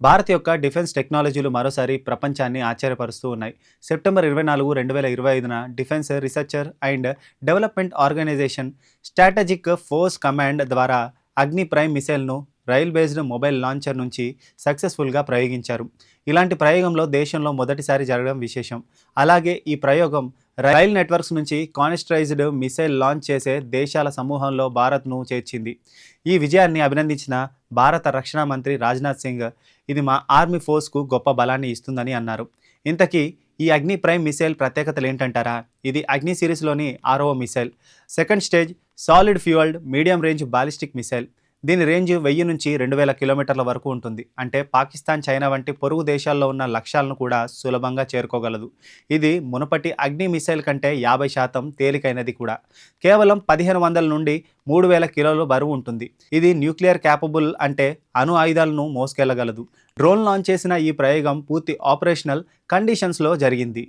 భారత్ యొక్క డిఫెన్స్ టెక్నాలజీలు మరోసారి ప్రపంచాన్ని ఆశ్చర్యపరుస్తూ ఉన్నాయి. సెప్టెంబర్ ఇరవై నాలుగు రెండు వేల ఇరవై ఐదున defence researcher and development organisation strategic force command ద్వారా అగ్ని ప్రైమ్ మిసైల్ను రైల్ బేస్డ్ మొబైల్ లాంచర్ నుంచి సక్సెస్ఫుల్గా ప్రయోగించారు. ఇలాంటి ప్రయోగంలో దేశంలో మొదటిసారి జరగడం విశేషం. అలాగే ఈ ప్రయోగం రైల్ నెట్వర్క్స్ నుంచి కానిస్టరైజ్డ్ మిసైల్ లాంచ్ చేసే దేశాల సమూహంలో భారత్ను చేర్చింది. ఈ విజయాన్ని అభినందించిన భారత రక్షణ మంత్రి రాజ్నాథ్ సింగ్ ఇది మా ఆర్మీ ఫోర్స్కు గొప్ప బలాన్ని ఇస్తుందని అన్నారు. ఇంతకీ ఈ అగ్ని ప్రైమ్ మిసైల్ ప్రత్యేకతలు ఏంటంటారా? ఇది అగ్ని సిరీస్లోని ఆరవ missile. Second stage solid fuelled medium range ballistic missile. దీని రేంజ్ వెయ్యి నుంచి రెండు వేల కిలోమీటర్ల వరకు ఉంటుంది. అంటే పాకిస్తాన్ చైనా వంటి పొరుగు దేశాల్లో ఉన్న లక్ష్యాలను కూడా సులభంగా చేరుకోగలదు. ఇది మునుపటి అగ్ని మిసైల్ కంటే యాభై శాతం తేలికైనది కూడా. కేవలం పదిహేను వందల నుండి మూడు వేల కిలోల బరువు ఉంటుంది. ఇది న్యూక్లియర్ క్యాపబుల్ అంటే అణు ఆయుధాలను మోసుకెళ్ళగలదు. డ్రోన్ లాంచ్ చేసిన ఈ ప్రయోగం పూర్తి ఆపరేషనల్ కండిషన్స్లో జరిగింది.